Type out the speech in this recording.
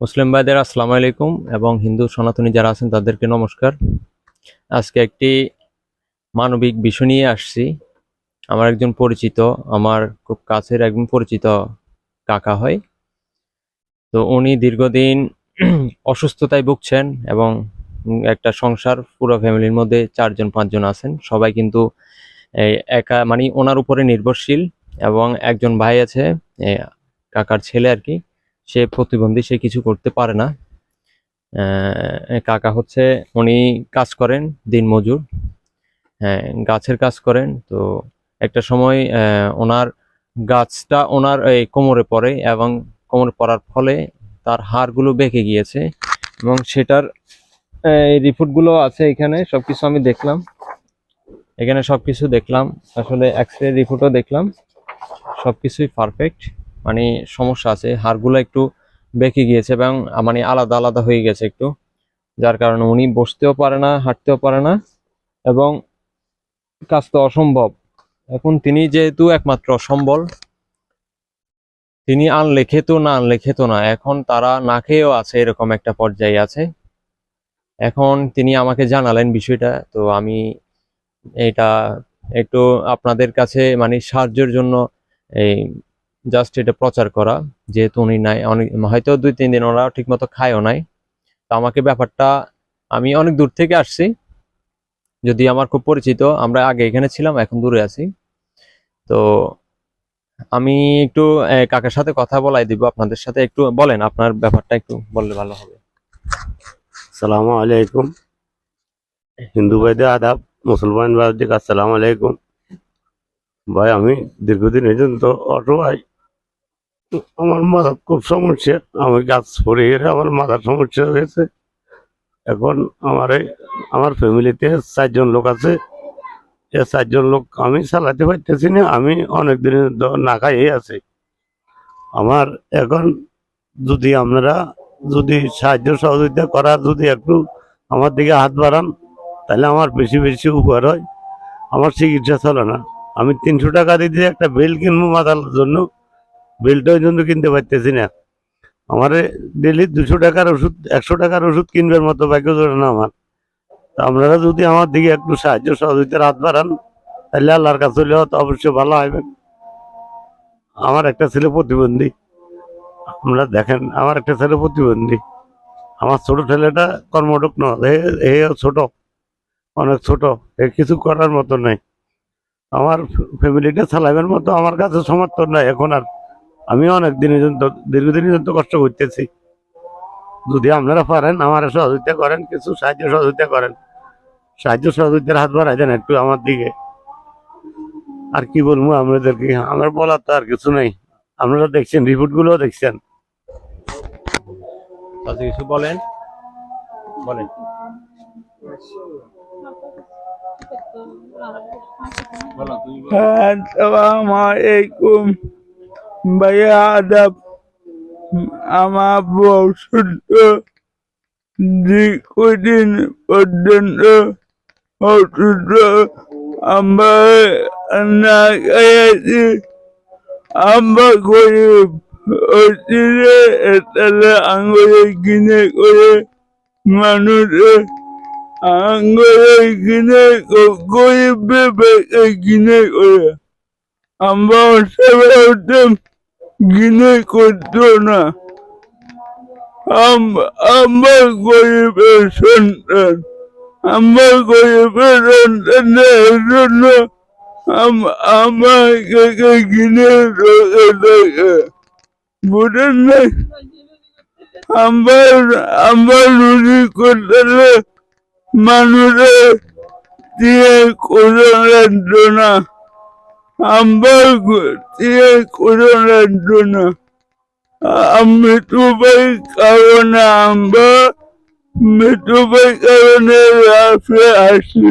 মুসলিম ভাইদের আসসালামু আলাইকুম এবং হিন্দু সনাতনী যারা আছেন তাদেরকে নমস্কার। আজকে একটি মানবিক বিষয় নিয়ে আসছি। আমার একজন পরিচিত, আমার খুব কাছের একজন পরিচিত কাকা হয়। তো উনি দীর্ঘদিন অসুস্থতায় ভুগছেন এবং একটা সংসার পুরো ফ্যামিলির মধ্যে চারজন, পাঁচজন আছেন। সবাই কিন্তু একা মানে ওনার উপরে নির্ভরশীল এবং একজন ভাই আছে কাকার ছেলে আর কি। সে প্রতিবন্ধী, সে কিছু করতে পারে না। কাকা হচ্ছে, উনি কাজ করেন দিনমজুর হ্যাঁ গাছের কাজ করেন। তো একটা সময় ওনার গাছটা ওনার এই কোমরে পড়ে এবং কোমরে পড়ার ফলে তার হাড়গুলো বেঁকে গিয়েছে এবং সেটার রিপোর্টগুলো আছে এখানে, সবকিছু আমি দেখলাম। এখানে সবকিছু দেখলাম, আসলে এক্স রে রিপোর্টও দেখলাম। সবকিছুই পারফেক্ট মানে সমস্যা আছে, হাড়গুলো একটু বেঁকে গিয়েছে এবং মানে আলাদা আলাদা হয়ে গেছে একটু। যার কারণে উনি বসতেও পারে না, হাঁটতেও পারে না এবং কাজ তো অসম্ভব। এখন তিনি যেহেতু একমাত্র সম্বল তিনি আনলে খেতো না আনলে খেতো না, এখন তারা না খেয়েও আছে, এরকম একটা পর্যায়ে আছে। এখন তিনি আমাকে জানালেন বিষয়টা, তো আমি এটা একটু আপনাদের কাছে মানে সাহায্যের জন্য এই জাস্ট এটা প্রচার করা, যেহেতু উনি নাই, অনেক হয়তো দুই, তিন দিন ওরা ঠিকমতো খায়ও নাই। তো আমাকে ব্যাপারটা, আমি অনেক দূর থেকে আসছি, যদি আমার খুব পরিচিত, আমরা আগে এখানে ছিলাম, এখন দূরে আছি। তো আমি একটু কাকার সাথে কথা বলাই দিব, আপনাদের সাথে একটু বলেন, আপনার ব্যাপারটা একটু বললে ভালো হবে। সালামু আলাইকুম। হিন্দু ভাইদের আদাব, মুসলমান ভাইদের আসসালামু আলাইকুম। ভাই, আমি দীর্ঘদিন এই জন্য তো অটোয়াই আমার মাথার খুব সমস্যা। আমি গাছ পরে গেলে আমার মাথার সমস্যা হয়েছে। এখন আমার আমার ফ্যামিলিতে চারজন লোক আছে। এ চারজন লোক আমি চালাতে পারতেছি না, আমি অনেক দিনের দ- না খাইয়ে আছি। আমার এখন যদি আপনারা যদি সাহায্য সহযোগিতা করা যদি একটু আমার দিকে হাত বাড়ান, তাহলে আমার বেশি বেশি উপকার হয়। আমার চিকিৎসা চলে না। আমি তিনশো টাকা দিয়ে একটা বেল কিনবো মাথার জন্য বেলটা ওই জন্য কিনতে পারতেছি না। আমার ডেলি দুশো টাকার ওষুধ, একশো টাকার ওষুধ কিনবার মতো ভাগ্য ধরে না আমার। আপনারা যদি আমার দিকে একটু সাহায্য সহযোগিতার হাত বাড়ান, তাহলে আল্লাহর কাছে হলে হয়তো অবশ্যই ভালো হবে। আমার একটা ছেলে প্রতিবন্ধী। আপনারা দেখেন, আমার একটা ছেলে প্রতিবন্ধী। আমার ছোট ছেলেটা কর্মটক এ ছোট, অনেক ছোট এ কিছু করার মতো নেই। আমার ফ্যামিলিটা চালাবের মতো আমার কাছে সমর্থন নাই এখন আর। আমি অনেক দিনের জন্য দীর্ঘদিনের জন্য কষ্ট করতেছি। যদি আপনারা পারেন আমার সহযোগিতা করেন কিছু সাহায্য সহযোগিতা করেন। সাহায্য সহযোগিতার হাত বাড়াই দেন একটু আমার দিকে। আর কি বলব আপনাদেরকে? আমার বলার তো আর কিছু নেই। আপনারা দেখছেন রিপোর্টগুলো দেখছেন কিছু বলেন? বলেন। বলো তুমি বলো। আসসালামু আলাইকুম। ভাইয়া আদাব আমার বউ শুদ্ধ দীর্ঘদিন পর্যন্ত অসুস্থ। আমরা না খেয়েছি আমরা গরিব। অচিরে তাহলে আঙুলে কিনে করে মানুষের আঙ্গুলে কিনে গরিব বেঁকে কিনে করে। আমরা সেবা হতাম কিনে করতো না। আম- আমরা গরিবের সন্তান, আমরা গরিবের সন্তানের জন্য আম- আমাকে কিনে রেখে থাকে বুঝেন না আমার আমার রুজি করতে মানুষের দিয়ে রাজ্য না। আমার দিয়ে কোনো জন্য তোমার কারণে আমরা মৃত্যুবাই কারণে রাফে আসি।